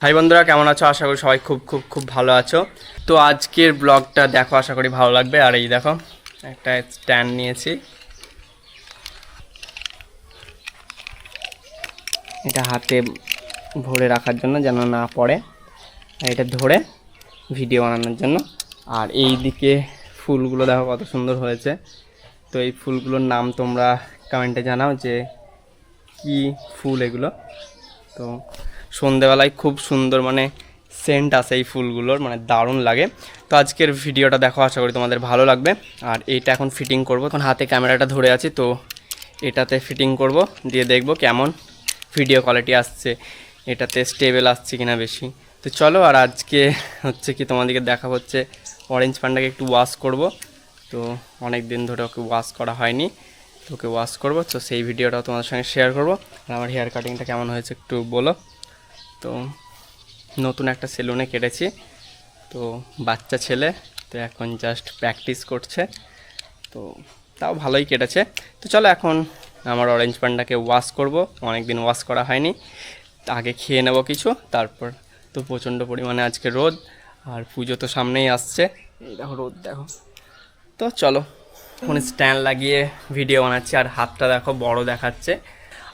ভাই বন্ধুরা, কেমন আছো? আশা করি সবাই খুব খুব খুব ভালো আছো। তো আজকের ব্লগটা দেখো, আশা করি ভালো লাগবে। আর এই দেখো, একটা স্ট্যান্ড নিয়েছি। এটা হাতে ভরে রাখার জন্য যেন না পড়ে। এটা ধরে ভিডিও বানানোর জন্য। আর এই দিকে ফুলগুলো দেখো, কত সুন্দর হয়েছে। তো এই ফুলগুলোর নাম তোমরা কমেন্টে জানাও যে কি ফুল এগুলো। তো সন্ধেবেলায় খুব সুন্দর মানে সেন্ট আসে এই ফুলগুলোর মানে দারুণ লাগে। তো আজকের ভিডিওটা দেখো, আশা করি তোমাদের ভালো লাগবে। আর এইটা এখন ফিটিং করব। এখন হাতে ক্যামেরাটা ধরে আছি, তো এটাতে ফিটিং করব, দিয়ে দেখব কেমন ভিডিও কোয়ালিটি আসছে, এটাতে স্টেবল আসছে কিনা বেশি। তো চলো, আর আজকে হচ্ছে কি তোমাদেরকে দেখা হচ্ছে অরেঞ্জ পান্ডাকে একটু ওয়াশ করব। তো অনেক দিন ধরে ওকে ওয়াশ করা হয়নি, তো ওকে ওয়াশ করব। তো সেই ভিডিওটাও তোমাদের সঙ্গে শেয়ার করব। আর আমার হেয়ার কাটিংটা কেমন হয়েছে একটু বলো। তো নতুন একটা সেলুনে কেটেছি। তো বাচ্চা ছেলে, তো এখন জাস্ট প্র্যাকটিস করছে। তো তাও ভালোই কেটেছে। তো চলো এখন আমার অরেঞ্জ পান্ডাকে ওয়াশ করব। অনেক দিন ওয়াশ করা হয়নি। আগে খেয়ে নেব কিছু, তারপর তো প্রচণ্ড পরিমাণে আজকে রোদ, আর পুজো তো সামনেই আসছে। এই দেখো রোদ, দেখো। তো চলো ফোন স্ট্যান্ড লাগিয়ে ভিডিও বানাচ্ছি, আর হাতটা দেখো বড় দেখাচ্ছে।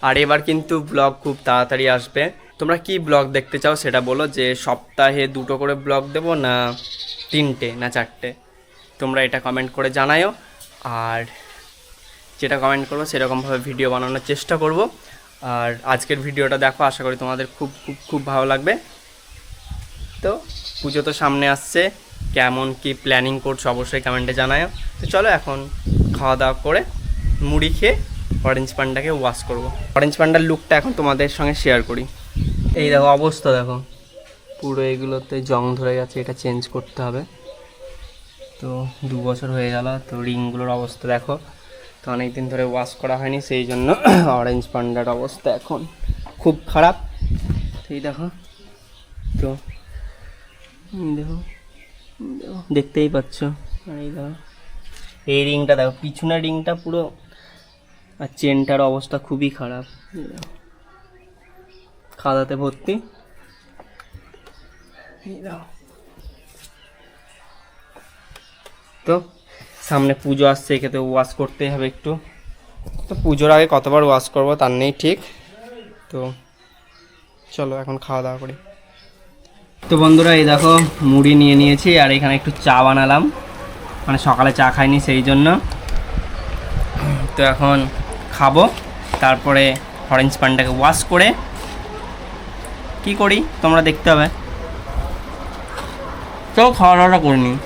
আর এবার কিন্তু ব্লগ খুব তাড়াতাড়ি আসবে। তোমরা কি ব্লগ দেখতে চাও সেটা বলো যে সপ্তাহে দুটো করে ব্লগ দেবো না তিনটে না চারটে? তোমরা এটা কমেন্ট করে জানাও আর যেটা কমেন্ট করব সেরকমভাবে ভিডিও বানানোর চেষ্টা করব। আর আজকের ভিডিওটা দেখো, আশা করি তোমাদের খুব খুব খুব ভালো লাগবে। তো পুজো তো সামনে আসছে, কেমন কি প্ল্যানিং করছ অবশ্যই কমেন্টে জানাও তো চলো এখন খাওয়া দাওয়া করে মুড়ি খেয়ে অরেঞ্জ পান্ডাকে ওয়াশ করব। অরেঞ্জ পান্ডার লুকটা এখন তোমাদের সঙ্গে শেয়ার করি। এই দেখো অবস্থা দেখো। পুরো এগুলোতে জং ধরে গেছে, এটা চেঞ্জ করতে হবে। তো দু বছর হয়ে গেল, তো রিংগুলোর অবস্থা দেখো। তো অনেক দিন ধরে ওয়াশ করা হয়নি, সেই জন্য অরেঞ্জ পান্ডার অবস্থা এখন খুব খারাপ। এই দেখো, তো দেখো দেখতেই পাচ্ছ। এই দেখো, এই রিংটা দেখো, পিছনের রিংটা পুরো আর চেনটার অবস্থা খুবই খারাপ। খাদাতে ভর্তি। তো সামনে পুজো আসছে একে তো ওয়াশ করতেই হবে একটু। তো পুজোর আগে কতবার ওয়াশ করব তার নেই ঠিক। তো চলো এখন খাওয়া দাওয়া করি। তো বন্ধুরা এই দেখো মুড়ি নিয়ে নিয়েছি আর এখানে একটু চা বানালাম। মানে সকালে চা খাইনি সেই জন্য। তো এখন খাব তারপরে অরেঞ্জ পানটাকে ওয়াশ করে কি করি? তোমরা দেখতে হবে। তো খাওয়া দাওয়াটা করে নিই।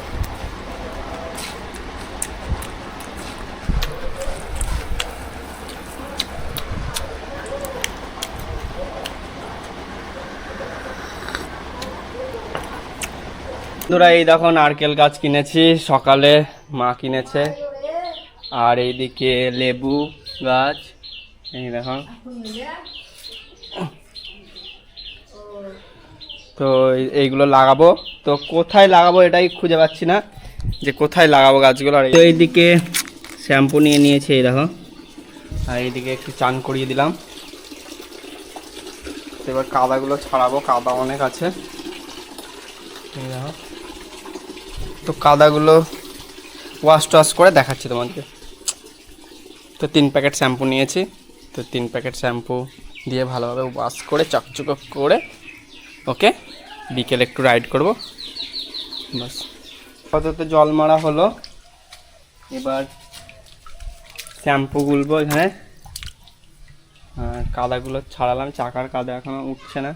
বন্ধুরা, এই দেখো নারকেল গাছ কিনেছি। সকালে মা কিনেছে। আর এইদিকে লেবু গাছ। এই দেখো। তো এইগুলো লাগাবো। তো কোথায় লাগাবো এটাই খুঁজে পাচ্ছি না যে কোথায় লাগাবো গাছগুলো। আর তো এইদিকে শ্যাম্পু নিয়ে নিয়েছি এই দেখো। আর এইদিকে একটু চান করিয়ে দিলাম। এবার কাদাগুলো ছাড়াবো কাদা অনেক আছে। এই দেখো। তো কাদাগুলো ওয়াশ টাশ করে দেখাচ্ছি তোমাকে তো তিন প্যাকেট শ্যাম্পু নিয়েছি। তো তিন প্যাকেট শ্যাম্পু দিয়ে ভালোভাবে ওয়াশ করে চকচক করে ওকে? বিকেলে একটু রাইড করব। বাস। আপাতত জল মারা হলো। এবার শ্যাম্পু গুলবো এখানে। আর কাদাগুলো ছাড়ালাম, চাকার কাদা এখনও উঠছে না।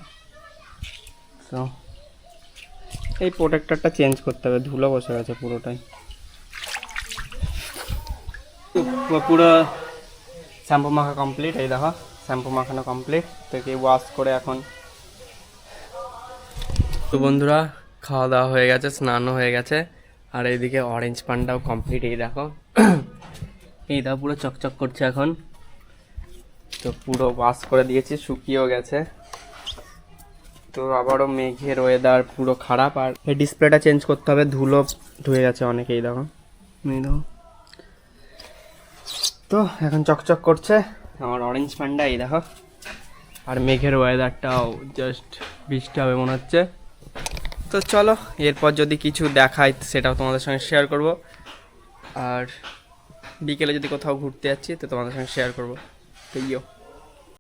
তো এই প্রোটেক্টরটা চেঞ্জ করতে হবে, ধুলো বসে গেছে পুরোটাই। পুরো শ্যাম্পু মাখা কমপ্লিট এই দেখো, শ্যাম্পু মাখানো কমপ্লিট তো একে ওয়াশ করে এখন তো বন্ধুরা খাওয়া দাওয়া হয়ে গেছে, স্নানও হয়ে গেছে। আর এইদিকে অরেঞ্জ পানটাও কমপ্লিট এই দেখো। এই দেখো, পুরো চকচক করছে এখন। তো পুরো ওয়াশ করে দিয়েছি, শুকিয়েও গেছে। তো আবারও মেঘের ওয়েদার পুরো খারাপ, আর এই ডিসপ্লেটা চেঞ্জ করতে হবে, ধুলো ধুয়ে গেছে অনেকেই দেখো। এই দেখো। তো এখন চকচক করছে, আমার অরেঞ্জ পান্ডা এই দেখো। আর মেঘের ওয়েদারটাও জাস্ট বৃষ্টি হবে মনে হচ্ছে। তো চলো, এরপর যদি কিছু দেখায় সেটাও তোমাদের সঙ্গে শেয়ার করব। আর বিকেলে যদি কোথাও ঘুরতে যাচ্ছি, তো তোমাদের সঙ্গে শেয়ার করব। তো ইয়ো।